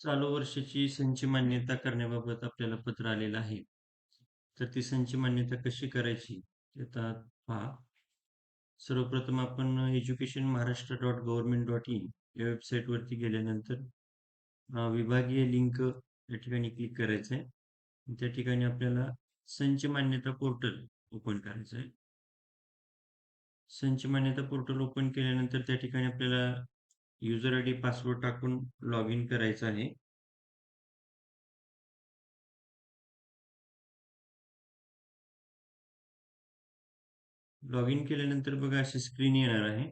चालू वर्षाची संच मान्यता करण्याबाबत आपल्याला पत्र आलेलं आहे. तर ती संच मान्यता कशी करायची आता पहा. सर्वप्रथम आपण education Maharashtra dot government dot in या वेबसाईटवरती गेल्यानंतर विभागीय लिंक या ठिकाणी क्लिक करायचं आहे. त्या ठिकाणी आपल्याला संच मान्यता पोर्टल ओपन करायचं आहे. संच मान्यता पोर्टल ओपन केल्यानंतर त्या ठिकाणी आपल्याला युजर आयडी पासवर्ड टाकून लॉग इन करायचं आहे. लॉग इन केल्यानंतर बघा अशी स्क्रीन येणार आहे.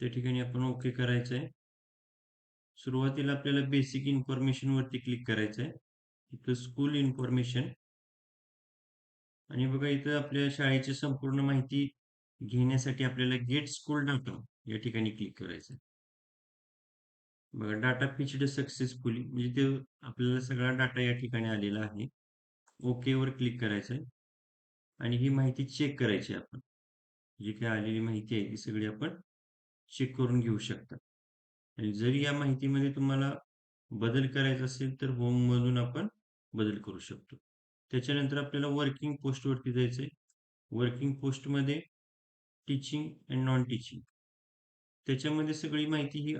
त्या ठिकाणी आपण ओके करायचं आहे. सुरुवातीला आपल्याला बेसिक इन्फॉर्मेशन वरती क्लिक करायचं आहे. इथं स्कूल इन्फॉर्मेशन आणि बघा इथं आपल्या शाळेची संपूर्ण माहिती घेण्यासाठी आपल्याला गेट स्कूल डाटा या ठिकाणी क्लिक करायचं आहे. बघा डाटा फिच्ड सक्सेसफुली म्हणजे ते आपल्याला सगळा डाटा या ठिकाणी आलेला आहे. ओके वर क्लिक करायचं आहे आणि ही माहिती चेक करायची आहे आपण. जी काही आलेली माहिती आहे ती सगळी आपण चेक करून घेऊ शकता. आणि जरी या माहितीमध्ये तुम्हाला बदल करायचा असेल तर होम मधून आपण बदल करू शकतो. त्याच्यानंतर आपल्याला वर्किंग पोस्ट वरती आहे वर्किंग पोस्टमध्ये टीचिंग अँड नॉन टीचिंग त्याच्यामध्ये सगळी माहिती ही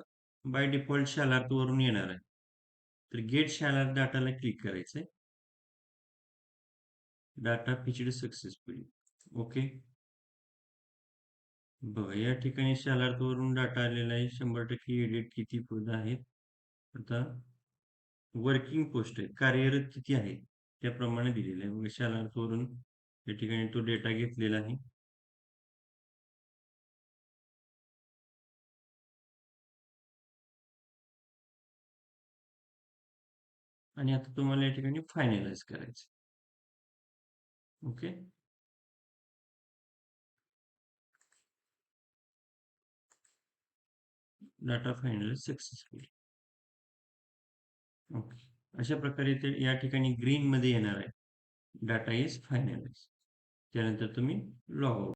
बाय डिफॉल्ट शालार्थ वरून येणार आहे. तर गेट शालार्थ डाटाला क्लिक करायचंय. Data fetched successfully okay. बघा या ठिकाणी शालार्थ वरून डाटा आलेला आहे. 100% एडिट किती पद आहेत. आता वर्किंग पोस्ट आहे. कार्यरत किती आहे त्याप्रमाणे दिलेलं आहे. मग शालार्थ वरून या ठिकाणी तो डेटा घेतलेला आहे. आणि आता तुम्हाला या ठिकाणी फायनलाइज करायचं. Okay. Data finalise successfully. Okay. अशा प्रकारे ते या ठिकाणी ग्रीन मध्ये येणार आहे. डाटा इज फायनलाइज त्यानंतर तुम्ही लॉग आउट